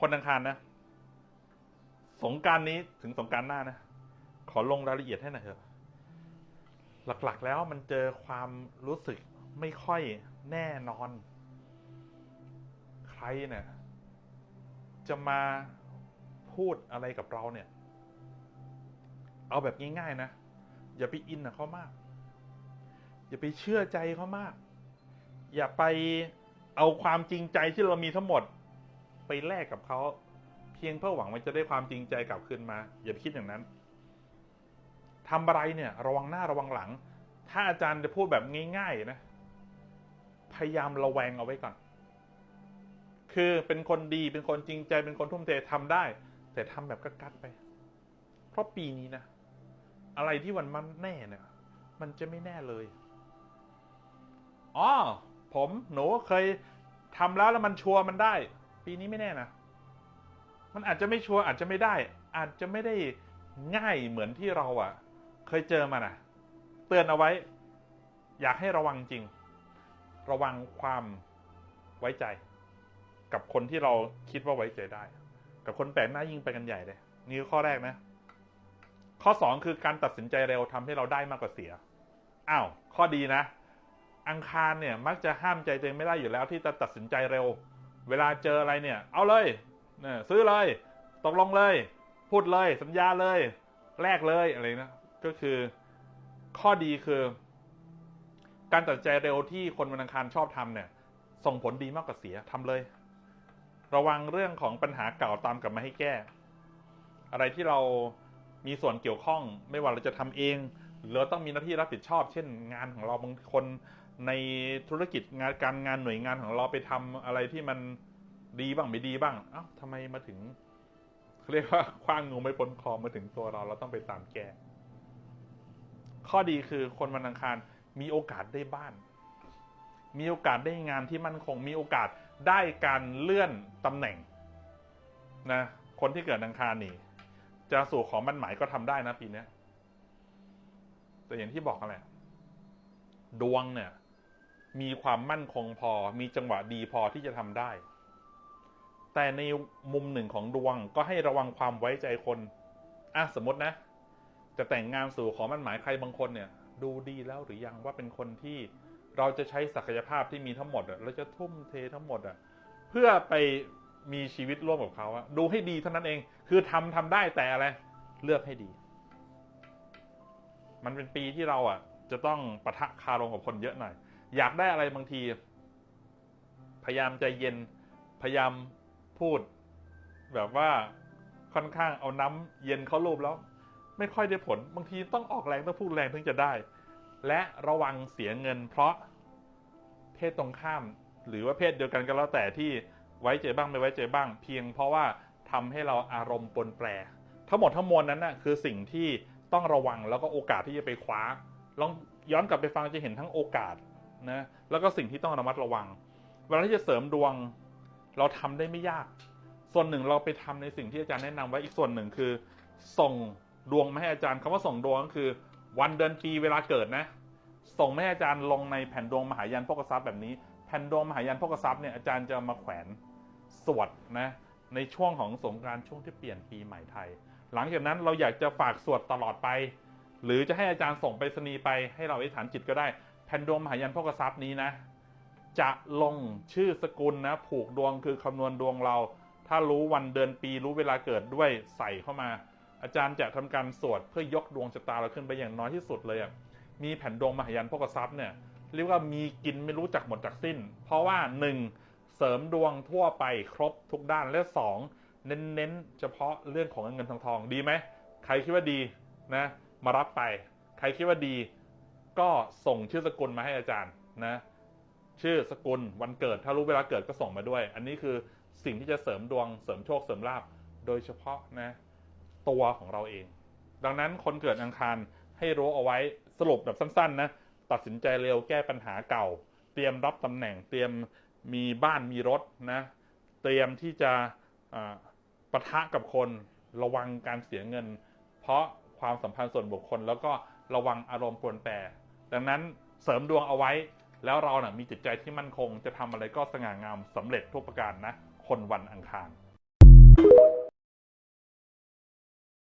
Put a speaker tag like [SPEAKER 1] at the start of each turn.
[SPEAKER 1] คนอังคารนะ สงการนี้ถึงสงการหน้านะ ขอลงรายละเอียดให้หน่อยเถอะหลักๆแล้วมันเจอความรู้สึกไม่ค่อยแน่นอน ใครเนี่ย จะมาพูดอะไรกับเราเนี่ย เอาแบบง่ายๆนะ อย่าไปอินกับเขามาก อย่าไปเชื่อใจเขามาก อย่าไปเอาความจริงใจที่เรามีทั้งหมด ไปแลกกับเขาเพียงเพื่อหวังว่าจะได้ความจริงใจกลับคืนมา อย่าไปคิดอย่างนั้นทำอะไรเนี่ย ระวังหน้าระวังหลัง ถ้าอาจารย์จะพูดแบบง่ายๆนะ พยายามระแวงเอาไว้ก่อน คือเป็นคนดีเป็นคนจริงใจเป็นคนทุ่มเททำได้ แต่ทำแบบกักๆไป เพราะปีนี้นะอะไรที่มันมันแน่เนี่ยมันจะไม่แน่เลยอ๋อผมหนูเคยทำแล้วแล้วมันชัวร์มันได้ ปีนี้ไม่แน่นะ มันอาจจะไม่ชัวร์อาจจะไม่ได้ อาจจะไม่ได้ง่ายเหมือนที่เราอะ่ะ เคยเจอมานะเตือนเอาไว้ อยากให้ระวังจริง ระวังความไว้ใจ กับคนที่เราคิดว่าไว้ใจได้ กับคนแปลกหน้ายิ่งไปกันใหญ่เลยนี่คือข้อแรกนะ ข้อสองคือการตัดสินใจเร็วทำให้เราได้มากกว่าเสียอ้าวข้อดีนะ อังคารเนี่ยมักจะห้ามใจตัวเองไม่ได้อยู่แล้วที่จะตัดสินใจเร็ว เวลาเจออะไรเนี่ย เอาเลยนี่ซื้อเลยตกลงเลย พูดเลยสัญญาเลย แลกเลยอะไรนะก็คือข้อดีคือ การตัดใจเร็วที่คนวันอังคารชอบทำเนี่ย ส่งผลดีมากกว่าเสียทำเลย ระวังเรื่องของปัญหาเก่าตามกลับมาให้แก้ อะไรที่เรามีส่วนเกี่ยวข้อง ไม่ว่าเราจะทำเอง เราต้องมีหน้าที่รับผิดชอบ เช่น งานของเราบางคนในธุรกิจงานการงานหน่วยงานของเราไปทำอะไรที่มันดีบ้างไม่ดีบ้าง เอ้าทำไมมาถึงเขาเรียกว่าคว้างงูไม่พ้นคอมาถึงตัวเราเราต้องไปตามแก้ข้อดีคือคนวันอังคารมีโอกาสได้บ้าน มีโอกาสได้งานที่มั่นคง มีโอกาสได้การเลื่อนตำแหน่งนะคนที่เกิดอังคารนี่ จะสู่ของมั่นหมายก็ทำได้นะปีนี้ แต่อย่างที่บอกกันแหละดวงเนี่ย มีความมั่นคงพอ มีจังหวะดีพอที่จะทำได้ แต่ในมุมหนึ่งของดวงก็ให้ระวังความไว้ใจคนอะสมมตินะ จะแต่งงานสู่ขอมั่นหมายใครบางคนเนี่ย ดูดีแล้วหรือยังว่าเป็นคนที่เราจะใช้ศักยภาพที่มีทั้งหมดอะเราจะทุ่มเททั้งหมดอะเพื่อไปมีชีวิตร่วมกับเขาอะดูให้ดีเท่านั้นเอง คือทำทำได้แต่อะไร เลือกให้ดี มันเป็นปีที่เราอะ จะต้องปะทะคารมกับคนเยอะหน่อย อยากได้อะไรบางที พยายามใจเย็น พยายามพูด แบบว่าค่อนข้างเอาน้ำเย็นเข้ารูปแล้ว ไม่ค่อยได้ผล บางทีต้องออกแรงต้องพูดแรงถึงจะได้ และระวังเสียเงิน เพราะเพศตรงข้าม หรือว่าเพศเดียวกันก็แล้วแต่ที่ไว้ใจบ้างไม่ไว้ใจบ้าง เพียงเพราะว่าทำให้เราอารมณ์ปนแปร ทั้งหมดทั้งมวลนั้นนะ่ะคือสิ่งที่ ต้องระวังแล้วก็โอกาสที่จะไปคว้าลองย้อนกลับไปฟังจะเห็นทั้งโอกาสนะแล้วก็สิ่งที่ต้องระมัดระวัง เวลาที่จะเสริมดวงเราทำได้ไม่ยาก ส่วนหนึ่งเราไปทำในสิ่งที่อาจารย์แนะนำไว้อีกส่วนหนึ่งคือ ส่งดวงมาให้อาจารย์คำว่าส่งดวงก็คือ วันเดือนปีเวลาเกิดนะ ส่งมาให้อาจารย์ลงในแผ่นดวงมหายันพกทรัพย์แบบนี้ แผ่นดวงมหายันพกทรัพย์เนี่ยอาจารย์จะมาแขวนสวดนะ ในช่วงของสงกานต์ช่วงที่เปลี่ยนปีใหม่ไทย หลังจากนั้นเราอยากจะฝากสวดตลอดไป หรือจะให้อาจารย์ส่งไปสนีไปให้เราอธิษฐานจิตก็ได้ แผ่นดวงมหายันพกทรัพย์นี้นะ จะลงชื่อสกุลนะ ผูกดวงคือคำนวณดวงเรา ถ้ารู้วันเดือนปีรู้เวลาเกิดด้วยใส่เข้ามา อาจารย์จะทำการสวดเพื่อยกดวงชะตาเราขึ้นไปอย่างน้อยที่สุดเลยอะมีแผ่นดวงมหายันพกทรัพย์เนี่ยเรียกว่ามีกินไม่รู้จักหมดจากสิ้น เพราะว่าหนึ่ง เสริมดวงทั่วไปครบทุกด้านและสองเน้นๆเฉพาะเรื่องของเงินทองทองดีไหมใครคิดว่าดีนะมารับไป ใครคิดว่าดี ก็ส่งชื่อสกุลมาให้อาจารย์นะชื่อสกุลวันเกิด ถ้ารู้เวลาเกิดก็ส่งมาด้วย อันนี้คือสิ่งที่จะเสริมดวงเสริมโชคเสริมลาบโดยเฉพาะนะตัวของเราเอง ดังนั้นคนเกิดอังคารให้รู้เอาไว้สรุปแบบสั้นๆนะตัดสินใจเร็วแก้ปัญหาเก่า เตรียมรับตำแหน่งเตรียม มีบ้านมีรถนะเตรียมที่จะปะทะกับคนระวังการเสียเงิน เพราะความสัมพันธ์ส่วนบุคคล แล้วก็ระวังอารมณ์ปวนแปรดังนั้นเสริมดวงเอาไว้ แล้วเรานะ่ะมีจิตใจที่มั่นคง จะทำอะไรก็สง่างามสำเร็จทุกประการนะ คนวันอังคาร